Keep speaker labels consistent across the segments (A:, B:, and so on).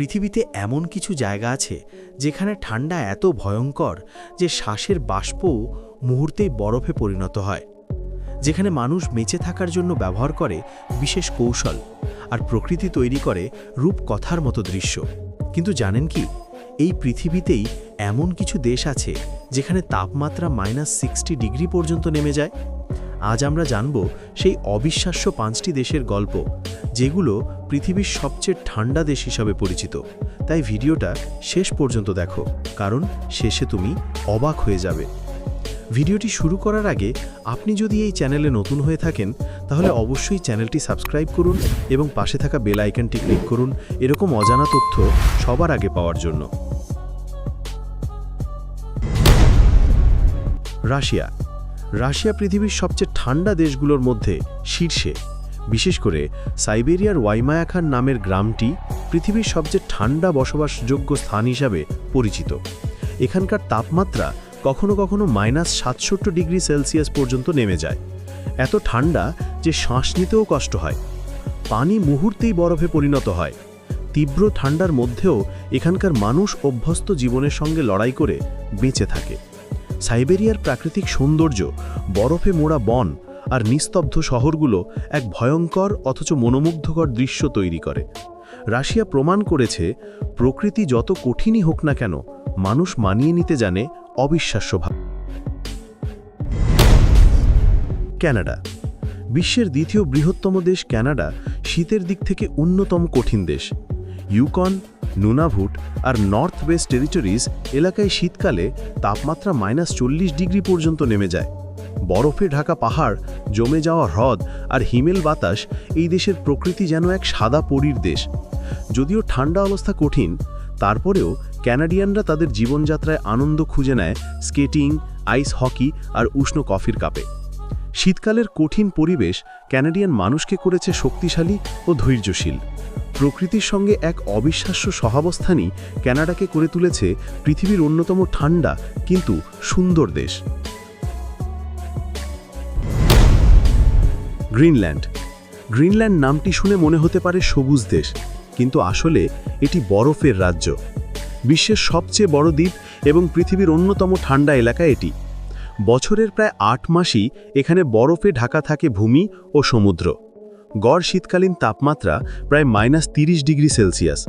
A: পৃথিবীতে এমন কিছু জায়গা আছে যেখানে ঠান্ডা এত ভয়ঙ্কর যে শ্বাসের বাষ্প মুহূর্তেই বরফে পরিণত হয়, যেখানে মানুষ বেঁচে থাকার জন্য ব্যবহার করে বিশেষ কৌশল আর প্রকৃতি তৈরি করে রূপকথার মতো দৃশ্য। কিন্তু জানেন কি, এই পৃথিবীতেই এমন কিছু দেশ আছে যেখানে তাপমাত্রা মাইনাস সিক্সটি ডিগ্রি পর্যন্ত নেমে যায়? আজ আমরা জানব সেই অবিশ্বাস্য পাঁচটি দেশের গল্প, যেগুলো পৃথিবীর সবচেয়ে ঠান্ডা দেশ হিসাবে পরিচিত। তাই ভিডিওটা শেষ পর্যন্ত দেখো, কারণ শেষে তুমি অবাক হয়ে যাবে। ভিডিওটি শুরু করার আগে আপনি যদি এই চ্যানেলে নতুন হয়ে থাকেন, তাহলে অবশ্যই চ্যানেলটি সাবস্ক্রাইব করুন এবং পাশে থাকা বেল আইকনটি ক্লিক করুন, এরকম অজানা তথ্য সবার আগে পাওয়ার জন্য। রাশিয়া রাশিয়া পৃথিবীর সবচেয়ে ঠান্ডা দেশগুলোর মধ্যে শীর্ষে। বিশেষ করে সাইবেরিয়ার ওয়াইমায়াখান নামের গ্রামটি পৃথিবীর সবচেয়ে ঠান্ডা বসবাসযোগ্য স্থান হিসাবে পরিচিত। এখানকার তাপমাত্রা কখনো কখনো মাইনাস সাতষট্টি ডিগ্রি সেলসিয়াস পর্যন্ত নেমে যায়। এত ঠান্ডা যে শ্বাস নিতেও কষ্ট হয়। পানি মুহূর্তেই বরফে পরিণত হয়। তীব্র ঠান্ডার মধ্যেও এখানকার মানুষ অভ্যস্ত জীবনের সঙ্গে লড়াই করে বেঁচে থাকে। সাইবেরিয়ার প্রাকৃতিক সৌন্দর্য, বরফে মোড়া বন আর নিস্তব্ধ শহরগুলো এক ভয়ঙ্কর অথচ মনোমুগ্ধকর দৃশ্য তৈরি করে। রাশিয়া প্রমাণ করেছে, প্রকৃতি যত কঠিনই হোক না কেন, মানুষ মানিয়ে নিতে জানে অবিশ্বাস্যভাবে ক্যানাডা। বিশ্বের দ্বিতীয় বৃহত্তম দেশ ক্যানাডা, শীতের দিক থেকে অন্যতম কঠিন দেশ। ইউকন নুনাভুট আর নর্থ ওয়েস্ট টেরিটরিজ এলাকায় শীতকালে তাপমাত্রা মাইনাস চল্লিশ ডিগ্রি পর্যন্ত নেমে যায়। বরফে ঢাকা পাহাড়, জমে যাওয়া হ্রদ আর হিমেল বাতাস এই দেশের প্রকৃতি যেন এক সাদা পরীর দেশ। যদিও ঠান্ডা অবস্থা কঠিন, তারপরেও ক্যানাডিয়ানরা তাদের জীবনযাত্রায় আনন্দ খুঁজে নেয় স্কেটিং, আইস হকি আর উষ্ণ কফির কাপে। শীতকালের কঠিন পরিবেশ ক্যানাডিয়ান মানুষকে করেছে শক্তিশালী ও ধৈর্যশীল। প্রকৃতির সঙ্গে এক অবিশ্বাস্য সহাবস্থানই ক্যানাডাকে করে তুলেছে পৃথিবীর অন্যতম ঠান্ডা, কিন্তু সুন্দর দেশ। গ্রিনল্যান্ড। গ্রিনল্যান্ড নামটি শুনে মনে হতে পারে সবুজ দেশ, কিন্তু আসলে এটি বরফের রাজ্য। বিশ্বের সবচেয়ে বড় দ্বীপ এবং পৃথিবীর অন্যতম ঠান্ডা এলাকা এটি। বছরের প্রায় আট মাসই এখানে বরফে ঢাকা থাকে ভূমি ও সমুদ্র। গড় শীতকালীন তাপমাত্রা প্রায় মাইনাস তিরিশ ডিগ্রি সেলসিয়াস।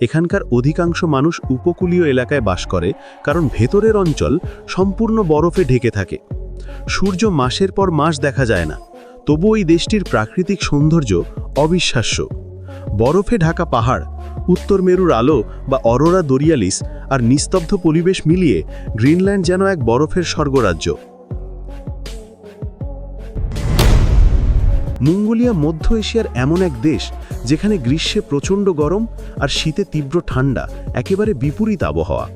A: এখানকার অধিকাংশ মানুষ উপকূলীয় এলাকায় বাস করে, কারণ ভেতরের অঞ্চল সম্পূর্ণ বরফে ঢেকে থাকে। সূর্য মাসের পর মাস দেখা যায় না তবু ওই দেশটির প্রাকৃতিক সৌন্দর্য অবিশ্বাস্য। বরফে ঢাকা পাহাড়, উত্তর মেরুর আলো বা অরোরা দরিয়ালিস আর নিস্তব্ধ পরিবেশ মিলিয়ে গ্রিনল্যান্ড যেন এক বরফের স্বর্গরাজ্য। মঙ্গোলিয়া মধ্য এশিয়ার এমন এক দেশ যেখানে গ্রীষ্মে প্রচণ্ড গরম আর শীতে তীব্র ঠান্ডা, একেবারে বিপরীত আবহাওয়া।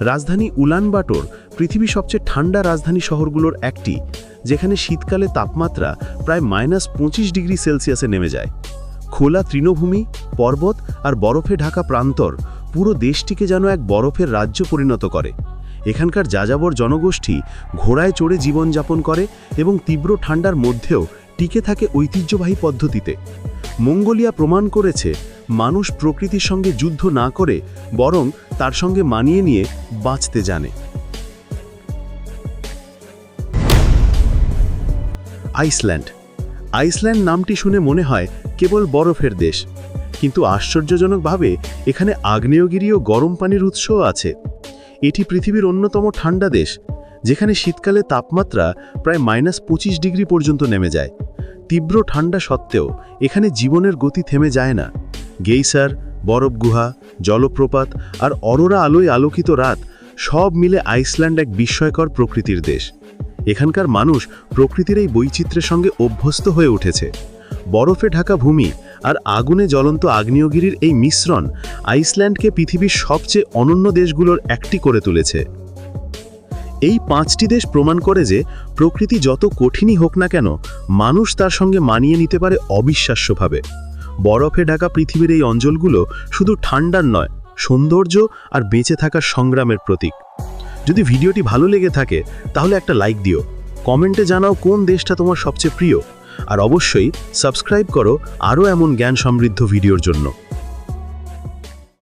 A: রাজধানী উলানবাটোর পৃথিবীর সবচেয়ে ঠান্ডা রাজধানী শহরগুলোর একটি, যেখানে শীতকালে তাপমাত্রা প্রায় মাইনাস পঁচিশ ডিগ্রি সেলসিয়াসে নেমে যায়। খোলা তৃণভূমি, পর্বত আর বরফে ঢাকা প্রান্তর পুরো দেশটিকে যেন এক বরফের রাজ্য পরিণত করে। এখানকার যাযাবর জনগোষ্ঠী ঘোড়ায় চড়ে জীবনযাপন করে এবং তীব্র ঠান্ডার মধ্যেও টিকে থাকে ঐতিহ্যবাহী পদ্ধতিতে। মঙ্গোলিয়া প্রমাণ করেছে, মানুষ প্রকৃতির সঙ্গে যুদ্ধ না করে বরং তার সঙ্গে মানিয়ে নিয়ে বাঁচতে জানে। আইসল্যান্ড। আইসল্যান্ড নামটি শুনে মনে হয় কেবল বরফের দেশ। কিন্তু আশ্চর্যজনকভাবে এখানে আগ্নেয়গিরি ও গরম পানির উৎসও আছে। এটি পৃথিবীর অন্যতম ঠান্ডা দেশ। যেখানে শীতকালে তাপমাত্রা প্রায় মাইনাস পঁচিশ ডিগ্রি পর্যন্ত নেমে যায়। তীব্র ঠান্ডা সত্ত্বেও এখানে জীবনের গতি থেমে যায় না। গেইসার, বরফ গুহা, জলপ্রপাত আর অরোরা আলোয় আলোকিত রাত সব মিলে আইসল্যান্ড এক বিস্ময়কর প্রকৃতির দেশ। এখানকার মানুষ প্রকৃতির এই বৈচিত্র্যের সঙ্গে অভ্যস্ত হয়ে উঠেছে। বরফে ঢাকা ভূমি আর আগুনে জ্বলন্ত আগ্নেয়গিরির এই মিশ্রণ আইসল্যান্ডকে পৃথিবীর সবচেয়ে অনন্য দেশগুলোর একটি করে তুলেছে। এই পাঁচটি দেশ প্রমাণ করে যে প্রকৃতি যত কঠিনই হোক না কেন, মানুষ তার সঙ্গে মানিয়ে নিতে পারে অবিশ্বাস্যভাবে। বরফে ঢাকা পৃথিবীর এই অঞ্চলগুলো শুধু ঠান্ডার নয়, সৌন্দর্য আর বেঁচে থাকার সংগ্রামের প্রতীক। যদি ভিডিওটি ভালো লেগে থাকে, তাহলে একটা লাইক দিও। কমেন্টে জানাও কোন দেশটা তোমার সবচেয়ে প্রিয়। আর অবশ্যই সাবস্ক্রাইব করো আরও এমন জ্ঞান সমৃদ্ধ ভিডিওর জন্য।